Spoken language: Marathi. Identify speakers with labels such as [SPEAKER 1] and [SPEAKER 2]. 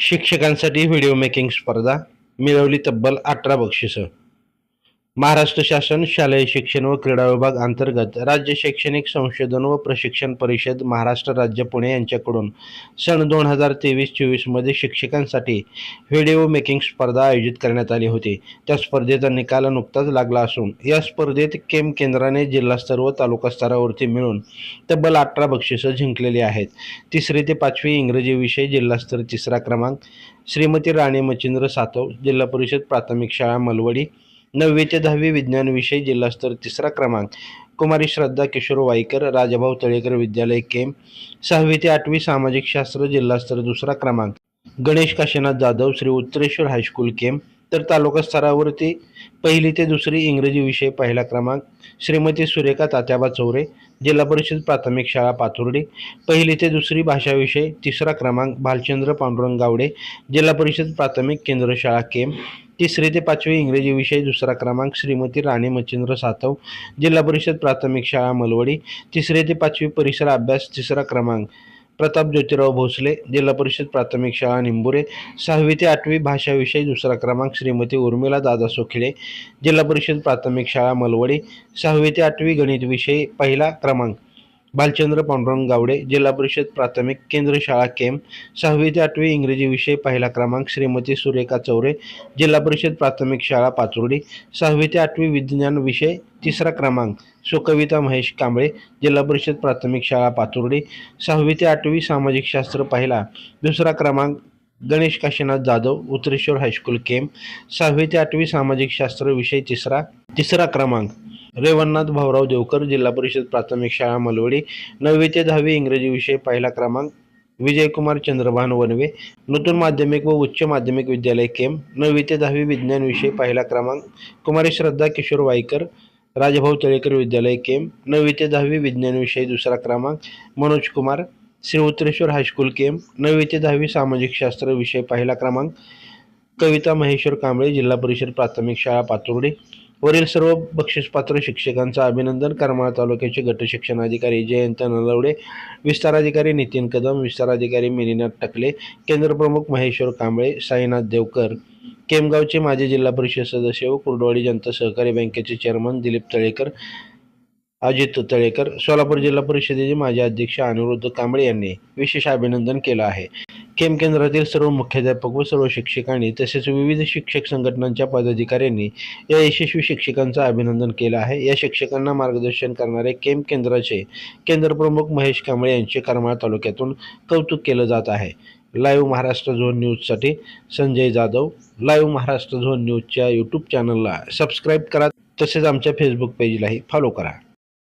[SPEAKER 1] शिक्षकांसाठी व्हिडिओ मेकिंग स्पर्धा मिळवली तब्बल अठरा बक्षिसं. महाराष्ट्र शासन शालेय शिक्षण व क्रीडा विभाग अंतर्गत राज्य शैक्षणिक संशोधन व प्रशिक्षण परिषद महाराष्ट्र राज्य पुणे यांच्याकडून सन दोन हजार तेवीस चोवीसमध्ये शिक्षकांसाठी व्हिडिओ मेकिंग स्पर्धा आयोजित करण्यात आली होती. त्या स्पर्धेचा निकाल नुकताच लागला असून या स्पर्धेत केम केंद्राने जिल्हास्तर व तालुका स्तरावरती मिळून तब्बल अठरा बक्षिसं जिंकलेली आहेत. तिसरी ते पाचवी इंग्रजी विषय जिल्हास्तर तिसरा क्रमांक श्रीमती राणी मच्छिंद्र सातव जिल्हा परिषद प्राथमिक शाळा मलवडी नववी ते दहावी विज्ञान विषय जिल्हास्तर तिसरा क्रमांक. कुमारी श्रद्धा किशोर वाईकर राजाभाऊ तळेकर विद्यालय केम. सहावी ते आठवी सामाजिक शास्त्र जिल्हास्तर दुसरा क्रमांक. Ganesh Kashinath Jadhav Shri Uttareshwar high school Kem. तर तालुका स्तरावरती पहिली ते दुसरी इंग्रजी विषय पहिला क्रमांक. श्रीमती सुरेखा तात्याबा चौरे जिल्हा परिषद प्राथमिक शाळा पाथुर्डी. पहिली ते दुसरी भाषा विषय तिसरा क्रमांक भालचंद्र पांडुरंग गावडे जिल्हा परिषद प्राथमिक केंद्र शाळा केम. तिसरी ते पाचवी इंग्रजी विषय दुसरा क्रमांक श्रीमती राणी मच्छिंद्र सातव जिल्हा परिषद प्राथमिक शाळा मलवडी. तिसरी ते पाचवी परिसर अभ्यास तिसरा क्रमांक प्रताप ज्योतिराव भोसले जिल्हा परिषद प्राथमिक शाळा निंबुरे. सहावी ते आठवी भाषा विषय दुसरा क्रमांक श्रीमती उर्मिला दादा सोखिळे जिल्हा परिषद प्राथमिक शाळा मलवडी. सहावी ते आठवी गणित विषय पहिला क्रमांक भालचंद्र पांडुरंग गावडे जिल्हा परिषद प्राथमिक केंद्र शाळा केम सहावी ते आठवी इंग्रजी विषय पहिला क्रमांक श्रीमती सुरेखा चौरे जिल्हा परिषद प्राथमिक शाळा पाचोर्डी सहावी ते आठवी विज्ञान विषय तिसरा क्रमांक सुकविता महेश कांबळे जिल्हा परिषद प्राथमिक शाळा पाचोर्डी सहावी ते आठवी सामाजिक शास्त्र पहिला दुसरा क्रमांक गणेश काशीनाथ जाधव उत्तरेश्वर हायस्कूल केम सहावी ते आठवी सामाजिक शास्त्र विषय तिसरा तिसरा क्रमांक रेवणनाथ भाऊराव देवकर जिल्हा परिषद प्राथमिक शाळा मलवडी नववी ते दहावी इंग्रजी विषय पहिला क्रमांक विजयकुमार चंद्रभान वनवे नूतन माध्यमिक व उच्च माध्यमिक विद्यालय केम नववी ते दहावी विज्ञान विषय पहिला क्रमांक कुमारी श्रद्धा किशोर वाईकर राजभाऊ तळेकर विद्यालय केम नववी ते दहावी विज्ञान विषय दुसरा क्रमांक मनोज कुमार श्री उत्तरेश्वर हायस्कूल केम नववी ते दहावी सामाजिक शास्त्र विषय पहिला क्रमांक कविता महेश्वर कांबळे जिल्हा परिषद प्राथमिक शाळा पातुर्डी वरील सर्व बक्षीसपात्र शिक्षकांचं अभिनंदन. करमाळा तालुक्याचे गट शिक्षणाधिकारी जयंत नलवडे विस्ताराधिकारी नितीन कदम विस्ताराधिकारी मिनीनाथ टकले केंद्रप्रमुख महेश्वर कांबळे साईनाथ देवकर केमगावचे माजी जिल्हा परिषद सदस्य व कुर्डवाडी जनता सहकारी बँकेचे चेअरमन दिलीप तळेकर अजित तळेकर सोलापूर जिल्हा परिषदेचे माजी अध्यक्ष अनिरुद्ध कांबळे यांनी विशेष अभिनंदन केलं आहे. केम केंद्रातील सर्व मुख्याध्यापक व सर्व शिक्षकांनी तसेच विविध शिक्षक संघटनांच्या पदाधिकाऱ्यांनी या यशस्वी शिक्षकांचं अभिनंदन केलं आहे. या शिक्षकांना मार्गदर्शन करणारे केम केंद्राचे केंद्रप्रमुख महेश कांबळे यांचे करमाळा तालुक्यातून कौतुक केलं जात आहे. लाईव्ह महाराष्ट्र झोन न्यूजसाठी संजय जाधव लाईव्ह महाराष्ट्र झोन न्यूजच्या यूट्यूब चॅनलला सबस्क्राईब करा. तसेच आमच्या फेसबुक पेजलाही फॉलो करा.